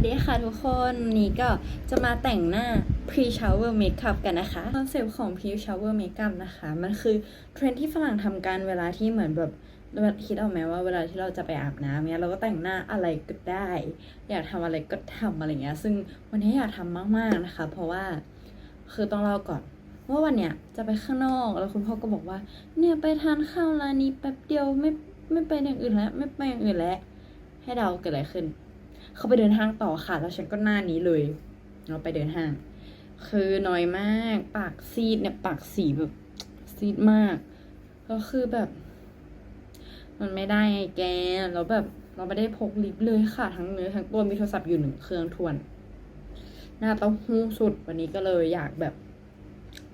วัสดีค่ะทุกคนนี่ก็จะมาแต่งหน้า pre shower makeup กันนะคะคอนเซปต์ของ pre shower makeup นะคะ มันคือเทรนที่ฝรั่งทำกันเวลาที่เหมือนแบบคิดเอาไหมว่าเวลาที่เราจะไปอาบน้ำเนี้ยเราก็แต่งหน้าอะไรก็ได้ อยากทำอะไรก็ทำอะไรเงี้ย ซึ่งวันนี้อยากทำมากๆนะคะ เพราะว่าคือต้องเล่าก่อนว่าวันเนี้ยจะไปข้างนอกแล้วคุณพ่อก็บอกว่า เนี่ยไปทานข้าวร้านนี้แป๊บเดียวไม่ไม่ไปอย่างอื่นแล้ว ไม่ไปอย่างอื่นแล้ว ให้เดาเกิดอะไรขึ้น เขาไปเดินห้างต่อค่ะ แล้วฉันก็หน้านี้เลยเราไปเดินห้าง คือน้อยมาก ปากซีดเนี่ย ปากสีแบบซีดมาก ก็คือแบบ มันไม่ได้ไงแก แล้วแบบเราไม่ได้พกลิปเลยค่ะ ทั้งเนื้อทั้งตัวมีโทรศัพท์อยู่หนึ่งเครื่องทวน หน้าเต้าหู้สุดวันนี้ก็เลยอยากแบบ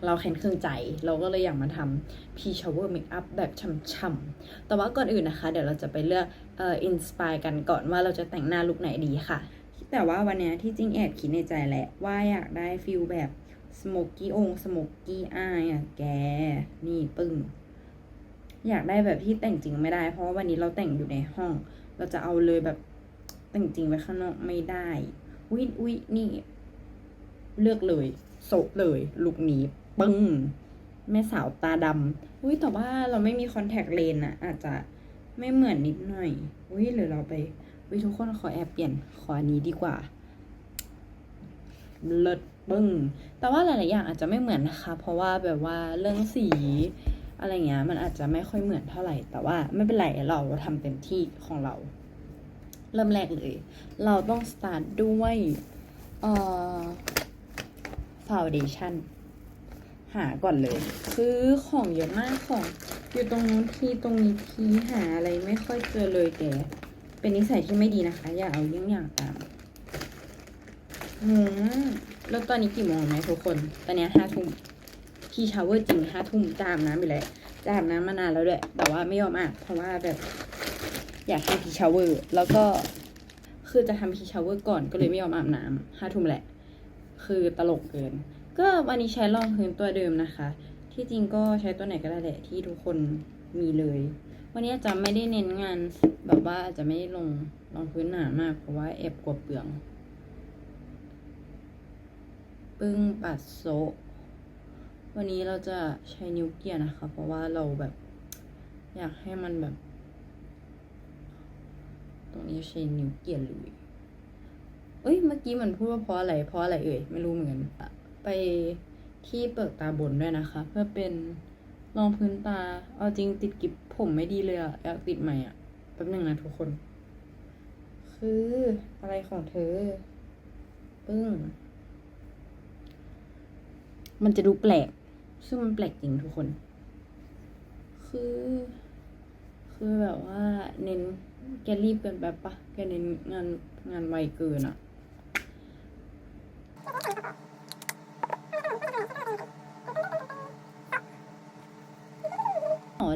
เราแข็งเครื่องใจ เราก็เลยอยากมาทำ P shower makeup แบบช่ำๆ แต่ว่าก่อนอื่นนะคะ เดี๋ยวเราจะไปเลือกเอ่ออินสปายกันก่อนว่าเราจะแต่งหน้าลุคไหนดีค่ะ แต่ว่าวันนี้ที่จริงแอบคิดในใจแหละว่าอยากได้ฟิลแบบสโมกกี้องสโมกกี้อายอะแก นี่ปึ้ง อยากได้แบบที่แต่งจริงไม่ได้ เพราะว่าวันนี้เราแต่งอยู่ในห้อง เราจะเอาเลยแบบแต่งจริงไปข้างนอกไม่ได้ อุ๊ยอุ๊ยนี่ เลือกเลยโซเลยลุคนี้ ปึ้งแม่สาวตาดำอุ้ยแต่ว่าเราไม่มีคอนแทคเลนอะอาจจะไม่เหมือนนิดหน่อย อุ้ยหรือเราไปอุ้ยทุกคนขอแอบเปลี่ยนขออันนี้ดีกว่าเลิศปึ้งแต่ว่าหลาย ๆ อย่างอาจจะไม่เหมือนนะคะ เพราะว่าแบบว่าเรื่องสีอะไรเงี้ยมันอาจจะไม่ค่อยเหมือนเท่าไหร่ แต่ว่าไม่เป็นไรเราทำเต็มที่ของเรา เริ่มแรกเลย เราต้องสตาร์ทด้วยเอ่อ foundation หาก่อนเลย คือของเยอะมากของ อยู่ตรงนู้นทีตรงนี้ทีหาอะไรไม่ค่อยเจอเลยแกเป็นนิสัยที่ไม่ดีนะคะ อย่าเอาเยี่งอย่างตามหืมแล้วตอนนี้กี่โมงไหมทุกคน ตอนนี้ห้าทุ่มพี่ชาวเวอร์จริงห้าทุ่มจาบน้ำไปแล้วจะอาบน้ำมานานแล้วด้วย แต่ว่าไม่ยอมอาบเพราะว่าแบบอยากให้พี่ชาวเวอร์ แล้วก็คือจะทำพีชาวเวอร์ก่อนก็เลยไม่ยอมอาบน้ำห้าทุ่มแหละ คือตลกเกิน ก็วันนี้ใช้รองพื้นตัวเดิมนะคะ ที่จริงก็ใช้ตัวไหนก็ได้แหละที่ทุกคนมีเลย วันนี้จะไม่ได้เน้นงานแบบว่าอาจจะไม่ได้ลงรองพื้นหนามาก เพราะว่าแอบกลัวเปลือง ปึ้งปัดโซวันนี้เราจะใช้นิ้วเกียร์นะคะ เพราะว่าเราแบบ อยากให้มันแบบ ตรงนี้ใช้นิ้วเกียร์เลยเอ้ยเมื่อกี้มันพูดว่าเพราะอะไรเพราะอะไรเอ่ยไม่รู้เหมือนกัน ไปที่เปลือกตาบนด้วยนะคะ เพื่อเป็นรองพื้นตา เอาจริงติดกิบผมไม่ดีเลยอะอยากติดใหม่อะแป๊บนึงนะทุกคน คืออะไรของเธอ ปึ้ง มันจะดูแปลก ซึ่งมันแปลกจริงทุกคน คือ คือแบบว่าเน้นแกรีบเกินแบบปะแกเน้นงานงานไวเกินอะ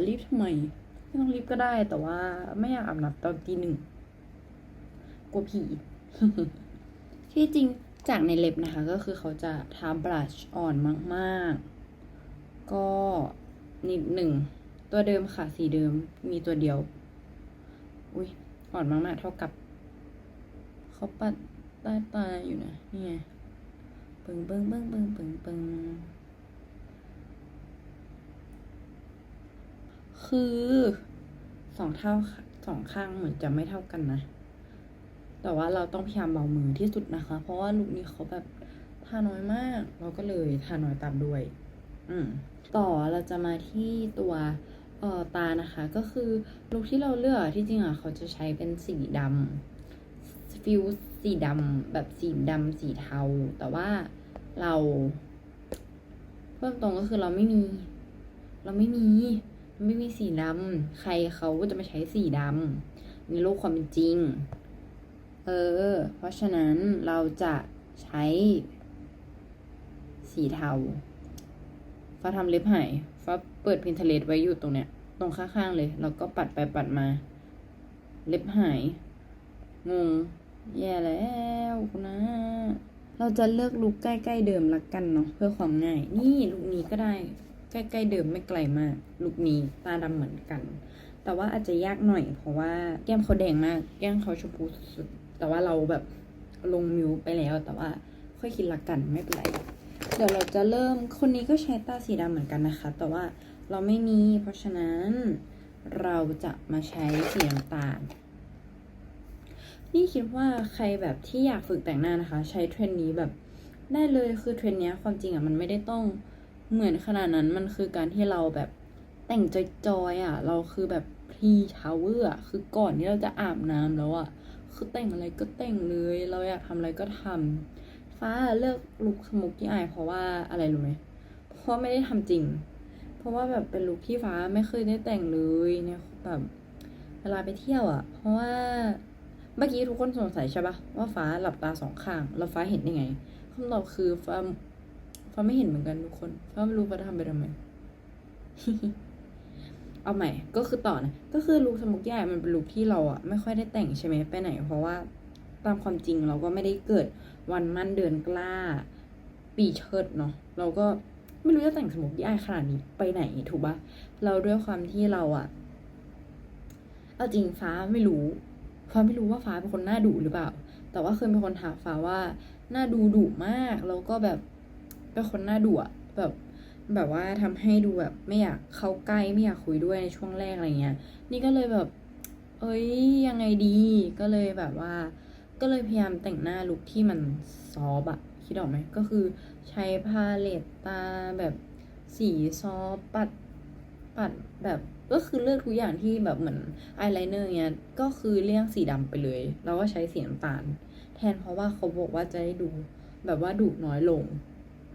รีบทำไม ไม่ต้องรีบก็ได้ แต่ว่าไม่อยากอาบน้ำตอนตีหนึ่งกลัวผีที่จริงจากในเล็บนะคะ ก็คือเขาจะทาบลัชอ่อนมากๆ ก็นิดหนึ่ง ตัวเดิมค่ะ สีเดิมมีตัวเดียว อุ้ยอ่อนมากๆ เท่ากับ เขาปัดใต้ตาอยู่นะนี่ไงปึงปึงปึงปึงปึงปึง คือสองเท่าสองข้างเหมือนจะไม่เท่ากันนะ แต่ว่าเราต้องพยายามเบามือที่สุดนะคะ เพราะว่าลูกนี้เขาแบบทาน้อยมาก เราก็เลยทาน้อยตามด้วย อืม ต่อเราจะมาที่ตัวเอ่อตานะคะ ก็คือลุคที่เราเลือกที่จริงอะเขาจะใช้เป็นสีดำฟิลสีดำแบบสีดำสีเทา แต่ว่าเราเพิ่มตรงก็คือเราไม่มี เราไม่มี ไม่มีสีดำใครเขาก็จะมาใช้สีดำในโลกความเป็นจริง เออ เพราะฉะนั้นเราจะใช้ สีเทาฟ้าทำเล็บหายฟ้าเปิดพินเทเลสไว้อยู่ตรงเนี้ย ตรงข้างๆเลย แล้วก็ปัดไปปัดมา เล็บหาย งง แย่แล้วนะเราจะเลือกลุกใกล้ ๆ เดิมละกันเนาะเพื่อความง่าย นี่ลุกนี้ก็ได้ ใกล้ๆเดิมไม่ไกลมากลุกนี้ตาดำเหมือนกัน แต่ว่าอาจจะยากหน่อย เพราะว่าแก้มเขาแดงมาก แก้มเขาชมพูสุดๆแต่ว่าเราแบบลงมิวไปแล้ว แต่ว่าค่อยคิดละกันไม่เป็นไร เดี๋ยวเราจะเริ่มคนนี้ก็ใช้ตาสีดำเหมือนกันนะคะ แต่ว่าเราไม่มี เพราะฉะนั้นเราจะมาใช้สีน้ำตาลนี่คิดว่าใครแบบที่อยากฝึกแต่งหน้านะคะ ใช้เทรนนี้แบบได้เลยคือเทรนนี้ความจริงอะมันไม่ได้ต้อง เหมือนขนาดนั้นมันคือการที่เราแบบแต่งจอยๆอะ เราคือแบบพรีชาวเวอร์อะคือก่อนที่เราจะอาบน้ำแล้วอะ คือแต่งอะไรก็แต่งเลย เราอยากทำอะไรก็ทำฟ้าเลือกลุคสมุกที่อายเพราะว่าอะไรรู้ไหมเพราะว่าไม่ได้ทำจริง เพราะว่าแบบเป็นลุคที่ฟ้าไม่เคยได้แต่งเลยเนี่ยแบบเวลาไปเที่ยวอะ เพราะว่าเมื่อกี้ทุกคนสงสัยใช่ปะว่าฟ้าหลับตาสองข้าง แล้วฟ้าเห็นได้ไงคำตอบคือฟ้า ฟ้าไม่เห็นเหมือนกันทุกคนฟ้าไม่รู้ฟ้าทำไปทำไมเอาใหม่ ก็คือต่อนะ ก็คือลุคสมุกใหญ่มันเป็นลุคที่เราอะไม่ค่อยได้แต่งใช่ไหมไปไหน เพราะว่าตามความจริงเราก็ไม่ได้เกิดวันมั่นเดือนกล้า ปีเชิดเนาะเราก็ไม่รู้จะแต่งสมุกใหญ่ขนาดนี้ไปไหนถูกปะเราด้วยความที่เราอะเอาจริงฟ้าไม่รู้ฟ้าไม่รู้ว่าฟ้าเป็นคนหน้าดุหรือเปล่า แต่ว่าเคยมีคนถามฟ้าว่าหน้าดูดุมากแล้วก็แบบ เป็นคนหน้าดุอะแบบแบบว่าทำให้ดูแบบไม่อยากเข้าใกล้ไม่อยากคุยด้วยในช่วงแรกอะไรเงี้ย นี่ก็เลยแบบ เอ้ยยังไงดีก็เลยแบบว่า ก็เลยพยายามแต่งหน้าลุคที่มันซอฟต์อะคิดออกไหมก็คือใช้พาเลตตาแบบสีซอปัดปัดแบบก็คือเลือกทุกอย่างที่แบบเหมือนอายไลเนอร์เงี้ยก็คือเลี่ยงสีดำไปเลย แล้วก็ใช้สีน้ำตาล แทนเพราะว่าเขาบอกว่าจะได้ดูแบบว่าดุน้อยลง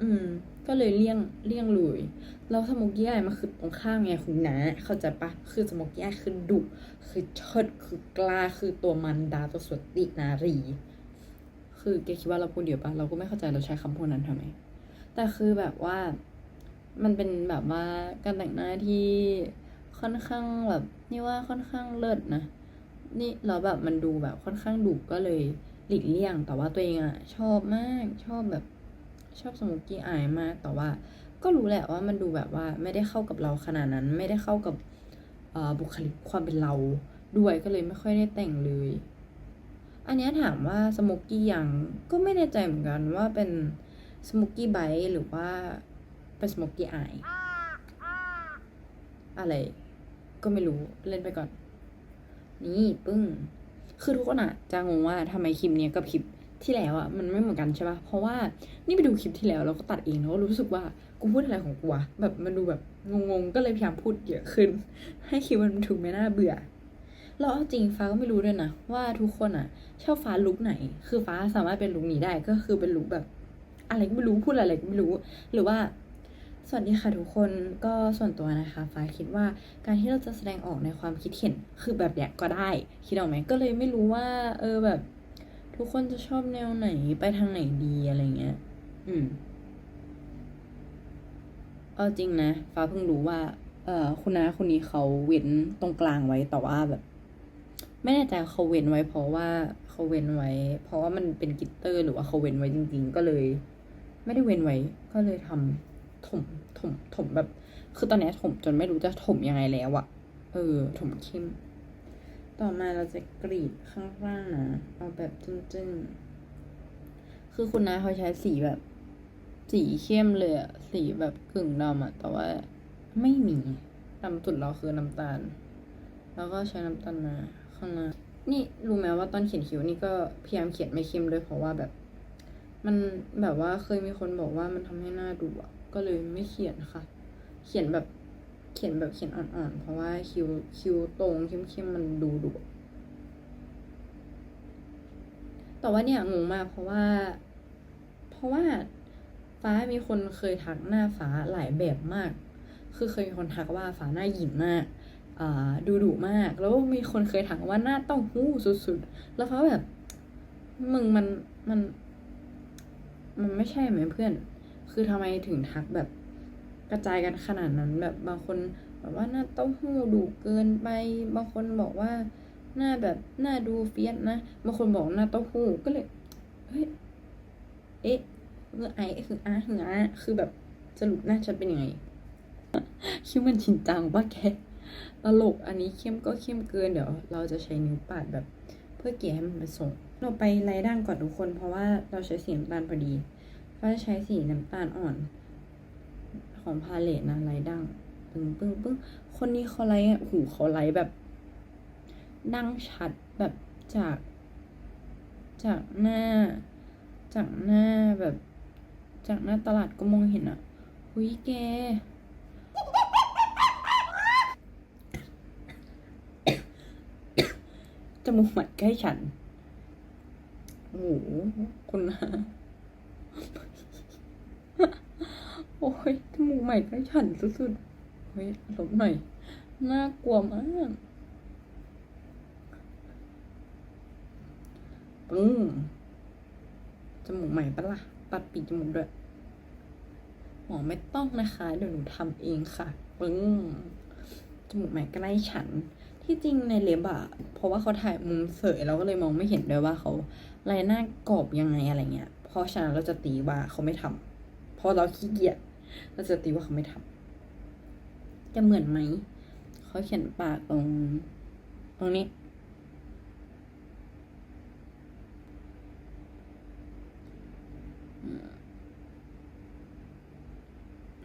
อืม ก็เลยเลี่ยงเลี่ยงเลยแล้วสมกกี้อมันคือตรงข้ามไงคุณนะเข้าใจปะคือสมกกี้อายคือดุคือเชิดคือกล้าคือตัวมันดาตัวสวดตินารี คือแกคิดว่าเราพูดเดียวปะเราก็ไม่เข้าใจเราใช้คำพูดนั้นทำไม แต่คือแบบว่ามันเป็นแบบว่าการแต่งหน้าที่ค่อนข้างแบบนี่ว่าค่อนข้างเลิศนะ นี่แล้วแบบมันดูแบบค่อนข้างดุก็เลยหลีกเลี่ยง แต่ว่าตัวเองอะชอบมากชอบแบบ ชอบสมุกี้อายมาก แต่ว่า ก็รู้แหละว่ามันดูแบบว่าไม่ได้เข้ากับเราขนาดนั้น ไม่ได้เข้ากับบุคลิกความเป็นเราด้วยก็เลยไม่ค่อยได้แต่งเลย อันนี้ถามว่าสโมกกี้ยังก็ไม่แน่ใจเหมือนกันว่าเป็นสโมกกี้ไบหรือว่าเป็นสโมกกี้อายอะไรก็ไม่รู้เล่นไปก่อน นี่ปึ้ง คือทุกคนอะจะงงว่าทำไมคลิปเนี้ยกับคลิป ที่แล้วอะมันไม่เหมือนกันใช่ปะเพราะว่านี่ไปดูคลิปที่แล้วเราก็ตัดเองแล้วก็รู้สึกว่ากูพูดอะไรของกูวะแบบมันดูแบบงงๆก็เลยพยายามพูดเยอะขึ้น ให้คลิปมันถูกไม่น่าเบื่อแล้วเอาจริงฟ้าก็ไม่รู้ด้วยนะว่าทุกคนอะชอบฟ้าลุกไหน คือฟ้าสามารถเป็นลุกนี้ได้ก็คือเป็นลุกแบบ อะไรก็ไม่รู้พูดอะไรก็ไม่รู้ หรือว่าสวัสดีค่ะทุกคนก็ส่วนตัวนะคะ ฟ้าคิดว่าการที่เราจะแสดงออกในความคิดเห็นคือแบบเนี้ยก็ได้ คิดออกไหมก็เลยไม่รู้ว่า เออแบบ ทุกคนจะชอบแนวไหนไปทางไหนดีอะไรเงี้ย อืม เอาจริงนะ ฟ้าเพิ่งรู้ว่า เออคุณน้าคนนี้เขาเว้นตรงกลางไว้แต่ว่าแบบ ไม่แน่ใจเขาเว้นไว้ เพราะว่าเขาเว้นไว้ เพราะว่ามันเป็นกิตเตอร์หรือว่าเขาเว้นไว้จริง ๆ ก็เลย ไม่ได้เว้นไว้ ก็เลยทำถมถมถมแบบ คือตอนนี้ถมจนไม่รู้จะถมยังไงแล้วอะเออ ถมเข้ม ต่อมาเราจะกรีดข้างล่างนะเอาแบบจึ้งๆ คือคุณน้าเขาใช้สีแบบ สีเข้มเลยอะสีแบบกึ่งดำอะแต่ว่าไม่มีดำสุดเราคือน้ำตาล แล้วก็ใช้น้ำตาลมาข้างหน้านี่รู้ไหมว่าตอนเขียนคิ้วนี่ก็พยายามเขียนไม่เข้มด้วยเพราะว่าแบบ มันแบบว่าเคยมีคนบอกว่ามันทำให้หน้าดุอะก็เลยไม่เขียนค่ะ เขียนแบบ เขียนแบบเขียนอ่อนๆ เพราะว่าคิ้วคิ้วตรงเข้มๆมันดูดุแต่ว่าเนี่ยงงมากเพราะว่า เพราะว่าฟ้ามีคนเคยทักหน้าฟ้าหลายแบบมาก คือเคยมีคนทักว่าฟ้าหน้าหยิ่งมากอ่าดูดุมาก แล้วมีคนเคยถามว่าหน้าต้าหู้สุดๆ แล้วฟ้าแบบ มึงมันมัน มันไม่ใช่ไหมเพื่อน คือทำไมถึงทักแบบ กระจายกันขนาดนั้นแบบบางคนแบบว่าหน้าเต้าหู้ดุเกินไป บางคนบอกว่าหน้าแบบหน้าดูเฟียสนะบางคนบอกหน้าเต้าหู้ก็เลยเฮ้ยเอ๊ะเออไอคืออาคืออาคือแบบสรุปหน้าฉันเป็นยังไงคิดมันชินจังป่ะแกตลกอันนี้เข้มก็เข้มเกินเดี๋ยว เราจะใช้นิ้วปาดแบบ เพื่อเกี่ยให้มันไปส่งเราไปไล่ด่างก่อนทุกคน เพราะว่าเราใช้สีน้ำตาลพอดี ก็จะใช้สีน้ำตาลอ่อน ของพาเลตนะไลด่างปึ้งปึ้งปึ้งคนนี้เขาไล่หูเขาไล่แบบ ดังชัดแบบจาก จากหน้า จากหน้าแบบ จากหน้าตลาดก็มองเห็นอะหุยแกจมูกหมัดใกล้ฉันโอ้โหคุณนะ โอ้ยจมูกใหม่กล้ฉันสุดๆเฮ้ยลบหน่อย น่ากลัวมากปึ้งจมูกใหม่ปะล่ะตัดปีกจมูกด้วยหมอไม่ต้องนะคะ เดี๋ยวหนูทำเองค่ะ ปึ้งจมูกใหม่ใกล้ฉัน ที่จริงในเล็บอะเพราะว่าเขาถ่ายมุมเสยเราก็เลยมองไม่เห็นด้วยว่าเขาลายหน้ากรอบยังไงอะไรเงี้ย เพราะฉะนั้นเราจะตีว่าเขาไม่ทำเพราะเราขี้เกียจ เราจะตีว่าเขาไม่ทำจะเหมือนไหมเขาเขียนปากตรงตรงนี้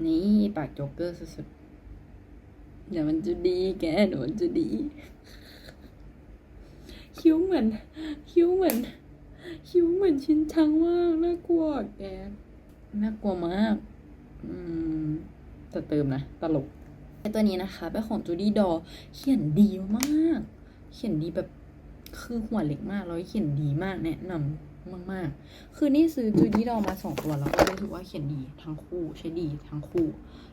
นี่ปากโจ๊กเกอร์สุดๆเดี๋ยวมันจะดีแกเดี๋ยวมันจะดี คิ้วเหมือน คิ้วเหมือน คิ้วเหมือนชิ้นชังมาก น่ากลัวแก น่ากลัวมาก แต่เติมนะ ตลกไอตัวนี้นะคะเป็นของจูดี้ดอเขียนดีมาก เขียนดีแบบคือหัวเล็กมากแล้วเขียนดีมากแนะนำมาก ๆ คือนี่ซื้อจูดี้ดอมาสองตัวแล้วก็รู้สึกว่าเขียนดีทั้งคู่ใช้ดีทั้งคู่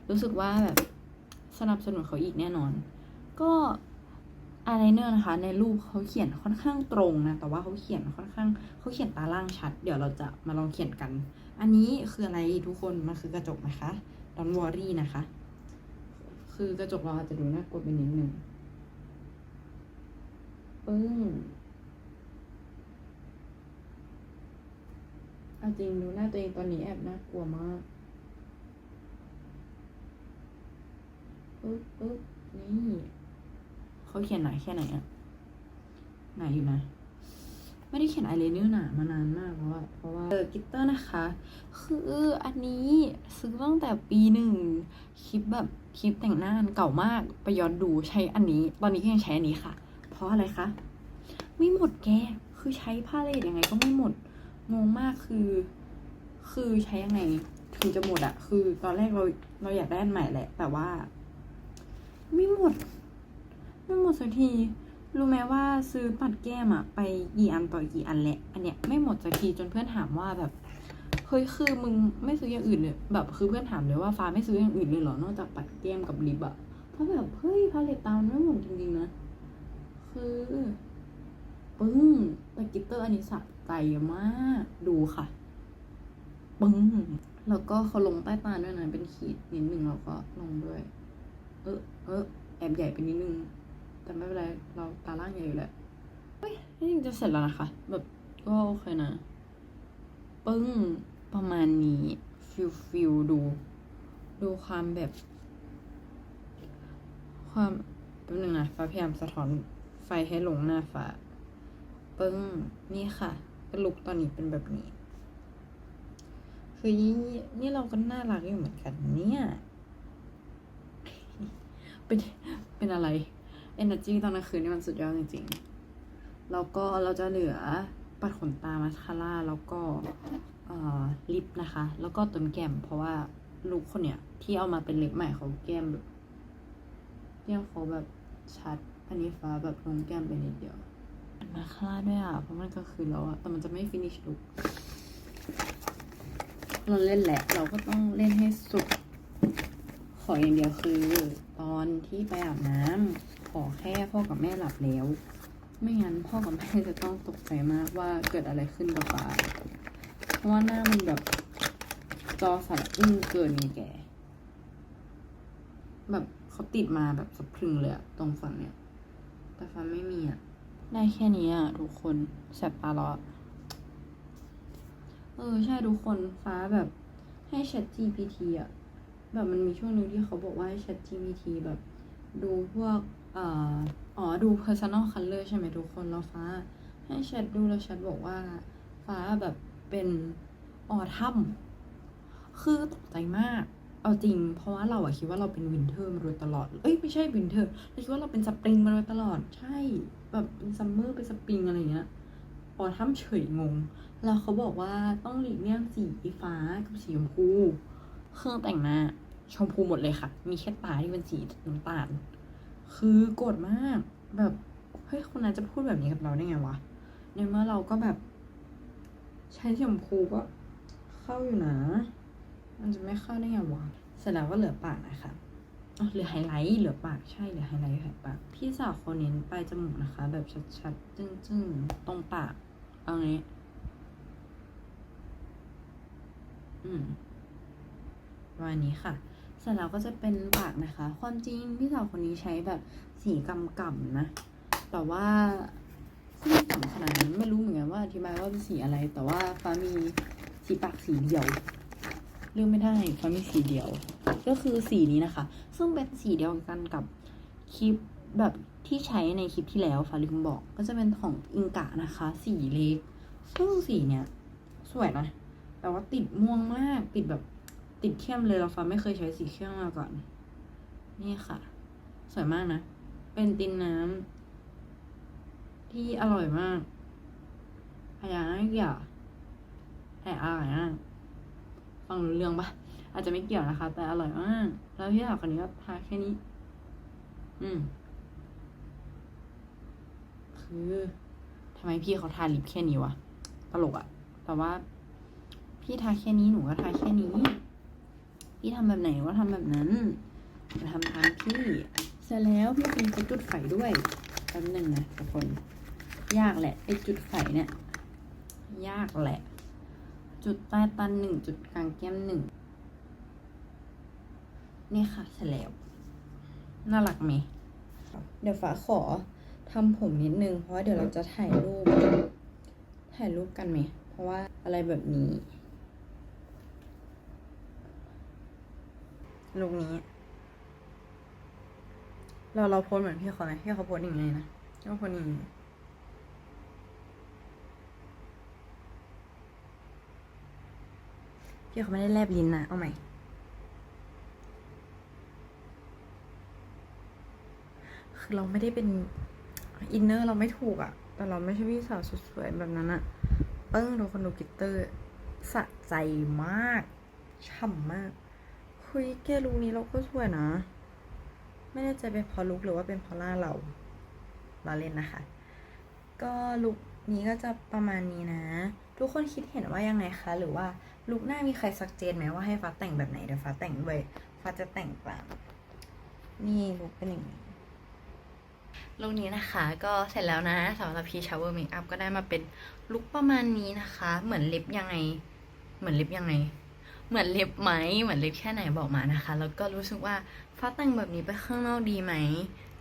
รู้สึกว่าแบบสนับสนุนเขาอีกแน่นอน ก็อายไลเนอร์นะคะ ในรูปเขาเขียนค่อนข้างตรงนะ แต่ว่าเขาเขียนค่อนข้างเขาเขียนตาล่างชัด เดี๋ยวเราจะมาลองเขียนกัน อันนี้คืออะไรทุกคน มันคือกระจกนะคะ ดอนวอรี่นะคะ คือกระจกเราอาจจะดูน่ากลัวไปนิดนึงปึ้งเอาจริงดูหน้าตัวเองตอนนี้แอบน่ากลัวมากปึ๊บปึ๊บนี่เขาเขียนหนาแค่ไหนอะหนาอยู่นะ ไม่ได้เขียนไอเลเนอร์หนามานานมากแล้วอะเพราะว่าเออกิตเตอร์นะคะ คืออันนี้ซื้อตั้งแต่ปีหนึ่งคลิปแบบคลิปแต่งหน้าเก่ามากไปย้อนดูใช้อันนี้ ตอนนี้ก็ยังใช้อันนี้ค่ะ เพราะอะไรคะไม่หมดแกคือใช้ผ้าเลดยังไงก็ไม่หมดงงมากคือ คือใช้ยังไงถึงจะหมดอะคือ ตอนแรกเราเราอยากได้อันใหม่แหละ แต่ว่า ไม่หมด ไม่หมดสักที รู้ไหมว่าซื้อปัดแก้มอะไปกี่อันต่อกี่อันแหละ อันเนี้ยไม่หมดสักทีจนเพื่อนถามว่าแบบเฮ้ยคือมึงไม่ซื้ออย่างอื่นเลยแบบคือเพื่อนถามเลยว่าฟ้าไม่ซื้ออย่างอื่นเลยเหรอนอกจากปัดแก้มกับลิปอะเพราะแบบเฮ้ยพาเลตตามันไม่หมดจริงๆนะคือปึ้งแต่กิตเตอร์อันนี้สะใจมากดูค่ะปึ้งแล้วก็เขาลงใต้ตาด้วยนะเป็นขีดนิดนึงแล้วก็ลงด้วย เออเออแอบใหญ่ไปนิดนึง แต่ไม่เป็นไร เราตาล่างใหญ่อยู่แหละเฮ้ยนี่จะเสร็จแล้วนะคะ แบบก็โอเคนะ ปึ้ง ประมาณนี้ ฟิลฟิลดู ดูความแบบ ความแป๊บนึงนะฟ้าพยายามสะท้อนไฟให้ลงหน้าฟ้า ปึ้ง นี่ค่ะก็ลุกตอนนี้เป็นแบบนี้ คือนี่นี่เราก็น่ารักอยู่เหมือนกันเนี่ย เป็น เป็นอะไร energy ตอนกลางคืนนี่มันสุดยอดจริงๆ แล้วก็เราจะเหลือปัดขนตามาสคาร่าแล้วก็ลิปนะคะ แล้วก็ต้นแก้ม เพราะว่าลูกคนเนี้ยที่เอามาเป็นเล็บใหม่เขาแก้มแบบแก้มเขาแบบชัด อันนี้ฟ้าแบบลงแก้มไปนิดเดียวมาคาร่าด้วยอะ เพราะมันก็คือแล้วอะแต่มันจะไม่ฟินิชลุกเราเล่นแหละ เราก็ต้องเล่นให้สุด ขออย่างเดียวคือ ตอนที่ไปอาบน้ำ อแค่พ่อกับแม่หลับแล้ว ไม่งั้นพ่อกับแม่จะต้องตกใจมากว่าเกิดอะไรขึ้นกับฟ้าเพราะว่าหน้ามันแบบจอสั่นอึ้งเกินไงแก แบบเขาติดมาแบบสะพรึงเลยอะตรงฝั่งเนี้ย แต่ฟ้าไม่มีอะได้แค่นี้อะทุกคนแสบตาล้อเออใช่ทุกคนฟ้าแบบให้ Chat GPT อะแบบมันมีช่วงหนึงที่เขาบอกว่าให้ Chat GPT แบบดูพวก อ๋อดู personal color ใช่ไหมทุกคนแล้วฟ้า ให้แชทดูแล้วแชทบอกว่า ฟ้าแบบเป็นออทัมคือตกใจมาก เอาจริง เพราะว่าเราอะคิดว่าเราเป็นวินเทอร์มาโดยตลอด เอ้ยไม่ใช่วินเทอร์เราคิดว่าเราเป็นสปริงมาโดยตลอด ใช่แบบเป็นซัมเมอร์เป็นสปริงอะไรเงี้ยออทัมเฉยงง แล้วเขาบอกว่าต้องหลีกเลี่ยงสีฟ้ากับสีชมพู เครื่องแต่งหน้าชมพูหมดเลยค่ะ มีแค่ตาที่เป็นสีน้ำตาล คือโกรธมาก แบบเฮ้ยคนนั้นจะพูดแบบนี้กับเราได้ไงวะในเมื่อเราก็แบบ ใช้สีชมพูก็เข้าอยู่นะ มันจะไม่เข้าได้ไงวะเสร็จแล้วก็เหลือปากนะคะเหลือไฮไลท์เหลือปากใช่เหลือไฮไลท์ไฮปาก พี่สาวคนเน้นปลายจมูกนะคะ แบบชัดๆจึ้งๆตรงปาก เอางี้อืมประมาณนี้ค่ะ สร็จแล้วก็จะเป็นปากนะคะ ความจริงพี่สาวคนนี้ใช้แบบสีกำกำนะ แต่ว่าไม่กำขนาดนั้นไม่รู้เหมือนกันว่าอธิบายว่าเป็นสีอะไร แต่ว่าฟ้ามีสีปากสีเดียวเลือกไม่ได้ฟ้ามีสีเดียว ก็คือสีนี้นะคะ ซึ่งเป็นสีเดียวกันกับคลิปแบบที่ใช้ในคลิปที่แล้วฟ้าลืมบอก ก็จะเป็นของอิงกะนะคะ สีเล็กซึ่งสีเนี้ยสวยนะแต่ว่าติดม่วงมากติดแบบ ติดเข้มเลยเราฟ้าไม่เคยใช้สีเข้มมาก่อน นี่ค่ะ สวยมากนะ เป็นตินน้ำที่อร่อยมากพยายามไม่เกี่ยวแต่อร่อยมากฟังรู้เรื่องปะอาจจะไม่เกี่ยวนะคะ แต่อร่อยมากแล้วพี่สาวคนนี้ก็ทาแค่นี้ อืม คือทำไมพี่เขาทาลิปแค่นี้วะตลกอะแต่ว่าพี่ทาแค่นี้หนูก็ทาแค่นี้ พี่ทำแบบไหนหนูก็ทำแบบนั้นจะทำตามพี่เสร็จแล้วพี่ป็นจะจุดไฟด้วยแป๊บหนึ่งนะทุกคน ยากแหละไอจุดไฟเนี่ยยากแหละ จุดใต้ตันหนึ่งจุดกลางแก้มหนึ่งนี่ค่ะเสร็จแล้วน่ารักไหมเดี๋ยวฟ้าขอทำผมนิดนึง เพราะว่าเดี๋ยวเราจะถ่ายรูป ถ่ายรูปกันไหม เพราะว่าอะไรแบบนี้ ลูกนี้ เราเราโพสเหมือนพี่เขาไหมพี่เขาโพสอย่างไงนะพี่เขาโพสอย่างนี้พี่เขาไม่ได้แลบลิ้นนะเอาใหม่คือเราไม่ได้เป็นอินเนอร์เราไม่ถูกอะแต่เราไม่ใช่พี่สาวสวยแบบนั้นอะเปิ้งดูคนดูกิตเตอร์สะใจมากฉ่ำมาก คุยแกลุคนี้เราก็สวยนะ ไม่แน่ใจเป็นเพราะลุคหรือว่าเป็นเพราะหน้าเราเราเล่นนะคะ ก็ลุคนี้ก็จะประมาณนี้นะ ทุกคนคิดเห็นว่ายังไงคะ หรือว่าลุคหน้ามีใครสักเจนไหมว่าให้ฟ้าแต่งแบบไหนเดี๋ยวฟ้าแต่งด้วยฟ้าจะแต่งตามนี่ลุคเป็นอย่างนี้ลุคนี้นะคะก็เสร็จแล้วนะสำหรับพีชาวเวอร์เมคอัพก็ได้มาเป็นลุคประมาณนี้นะคะ เหมือนล็บยังไง เหมือนล็บยังไง เหมือนเล็บไหมเหมือนเล็บแค่ไหนบอกมานะคะ แล้วก็รู้สึกว่าฟ้าแต่งแบบนี้ไปข้างนอกดีไหม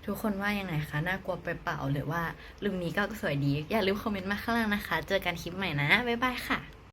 ทุกคนว่ายังไงคะน่ากลัวไปเปล่าหรือว่าลุคนี้ก็สวยดี อย่าลืมคอมเมนต์มาข้างล่างนะคะ เจอกันคลิปใหม่นะ บ๊ายบายค่ะ